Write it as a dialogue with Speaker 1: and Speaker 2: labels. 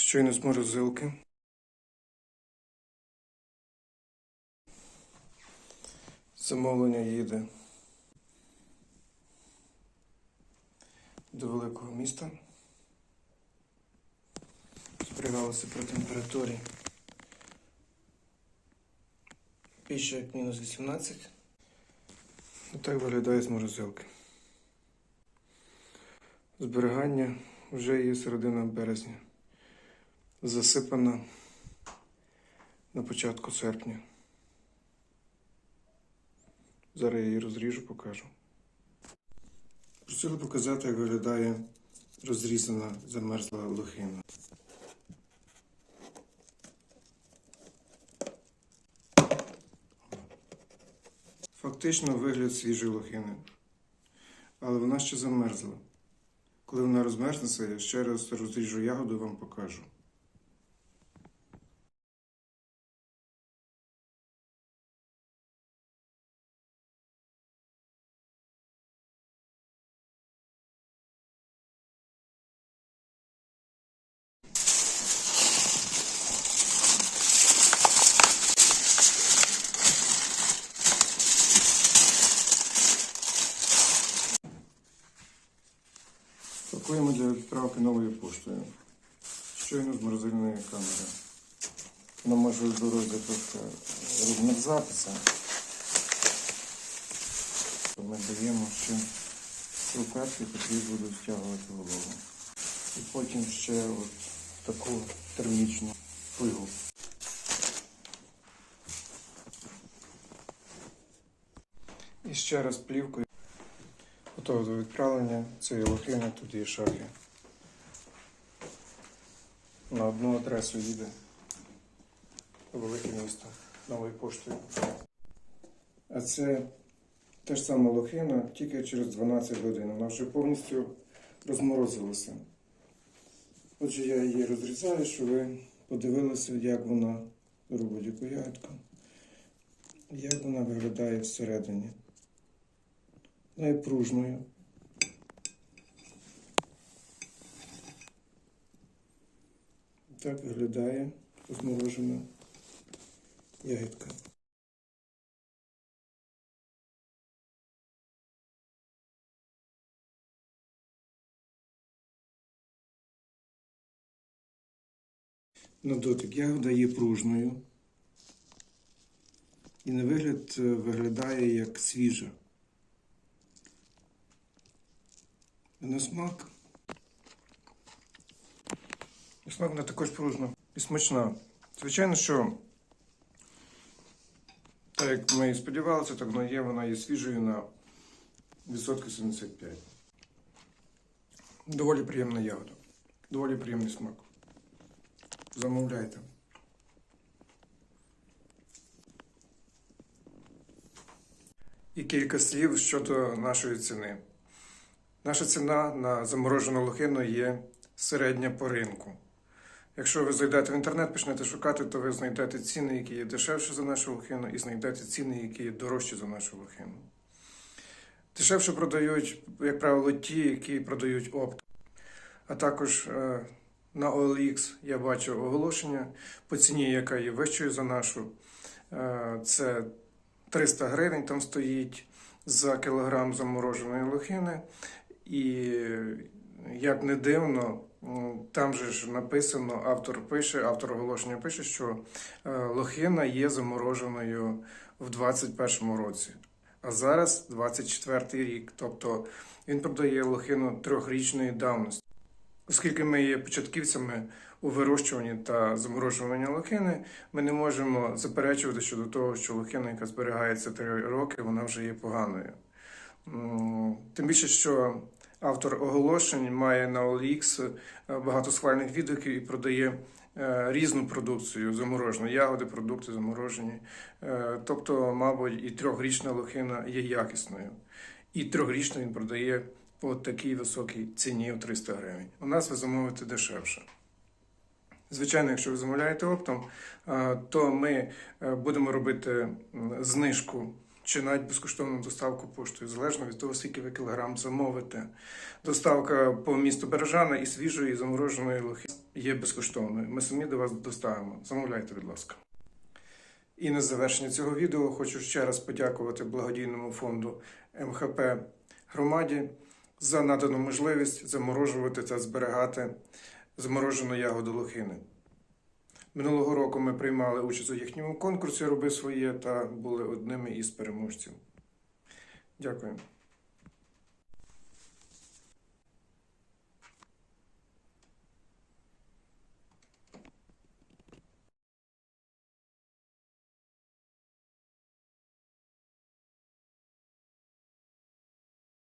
Speaker 1: Щойно з морозилки. Замовлення їде до великого міста. Зберігалося при температурі більше як мінус 18. Отак виглядає з морозилки. Зберігання вже є середина березня. Засипана на початку серпня. Зараз я її розріжу, покажу. Просили показати, як виглядає розрізана замерзла лохина. Фактично вигляд свіжої лохини. Але вона ще замерзла. Коли вона розмерзнеться, я ще раз розріжу ягоду і вам покажу. Пакуємо для відправки новою поштою. Щойно з морозильної камери. Вона може в дорозі трохи розмерзатися. Ми даємо ще рукавки, які будуть стягувати вологу. І потім ще от таку термічну фигу. І ще раз плівкою. Готово до відправлення. Це є лохина, тут є шафі. На одну адресу їде велике місто новою поштою. А це те ж саме лохина, тільки через 12 годин. Вона вже повністю розморозилася. Отже, я її розрізаю, щоб ви подивилися, як вона робить яку ягодку, як вона виглядає всередині найпружною. Так виглядає розморожена ягідка. На дотик ягода є пружною. І на вигляд е, виглядає як свіжа. На смак. І смак вона також пружна і смачна. Звичайно, що, так як ми і сподівалися, так воно є, вона є свіжою на відсотки 75. Доволі приємна ягода. Доволі приємний смак. Замовляйте. І кілька слів щодо нашої ціни. Наша ціна на заморожену лохину є середня по ринку. Якщо ви зайдете в інтернет, почнете шукати, то ви знайдете ціни, які є дешевші за нашу лохину, і знайдете ціни, які є дорожчі за нашу лохину. Дешевше продають, як правило, ті, які продають опт. А також е, на OLX я бачу оголошення по ціні, яка є вищою за нашу. Е, це 300 гривень там стоїть за кілограм замороженої лохини. І як не дивно, там же ж написано, автор пише, автор оголошення пише, що е, лохина є замороженою в 21-му році. А зараз 24-й рік. Тобто він продає лохину трьохрічної давності. Оскільки ми є початківцями у вирощуванні та заморожуванні лохини, ми не можемо заперечувати щодо того, що лохина, яка зберігається 3 роки, вона вже є поганою. Тим більше, що автор оголошень має на OLX багато схвальних відгуків і продає е, різну продукцію заморожену, ягоди, продукти заморожені. Е, Тобто, мабуть, і трьохрічна лохина є якісною. І трьохрічну він продає по такій високій ціні в 300 гривень. У нас ви замовите дешевше. Звичайно, якщо ви замовляєте оптом, е, то ми е, будемо робити знижку чи навіть безкоштовну доставку поштою, залежно від того, скільки ви кілограм замовите. Доставка по місту Бережана і свіжої, і замороженої лохи є безкоштовною. Ми самі до вас доставимо. Замовляйте, будь ласка. І на завершення цього відео хочу ще раз подякувати благодійному фонду МХП громаді за надану можливість заморожувати та зберігати заморожену ягоду лохини. Минулого року ми приймали участь у їхньому конкурсі Роби своє та були одними із переможців. Дякую.